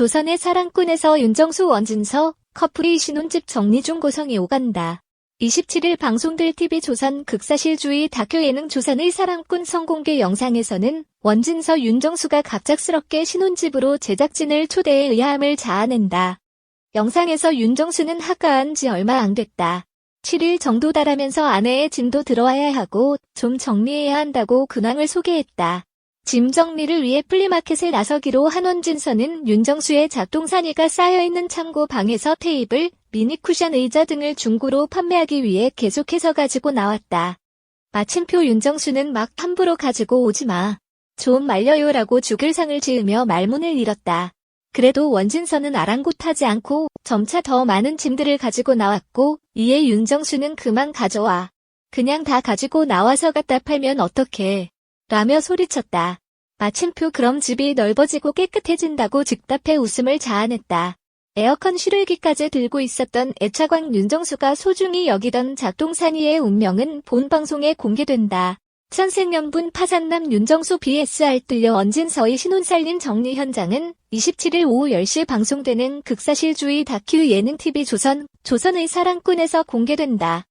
조선의 사랑꾼에서 윤정수 원진서 커플이 신혼집 정리 중 고성이 오간다. 27일 방송될 TV조선 극사실주의 다큐 예능 조선의 사랑꾼 성공개 영상에서는 원진서 윤정수가 갑작스럽게 신혼집으로 제작진을 초대해 의아함을 자아낸다. 영상에서 윤정수는 하가한 지 얼마 안 됐다. 7일 정도 달하면서 아내의 짐도 들어와야 하고 좀 정리해야 한다고 근황을 소개했다. 짐 정리를 위해 플리마켓에 나서기로 한 원진서는 윤정수의 작동산이가 쌓여있는 창고 방에서 테이블, 미니 쿠션 의자 등을 중고로 판매하기 위해 계속해서 가지고 나왔다. 마침표 윤정수는 막 함부로 가지고 오지 마. 좀 말려요라고 죽을 상을 지으며 말문을 잃었다. 그래도 원진서는 아랑곳하지 않고 점차 더 많은 짐들을 가지고 나왔고 이에 윤정수는 그만 가져와. 그냥 다 가지고 나와서 갖다 팔면 어떡해. 라며 소리쳤다. 마침표 그럼 집이 넓어지고 깨끗해진다고 즉답해 웃음을 자아냈다. 에어컨 실외기까지 들고 있었던 애차광 윤정수가 소중히 여기던 작동산이의 운명은 본 방송에 공개된다. 천생연분 파산남 윤정수 BSR 뚫려 원진서의 신혼살림 정리 현장은 27일 오후 10시 방송되는 극사실주의 다큐 예능 TV 조선, 조선의 사랑꾼에서 공개된다.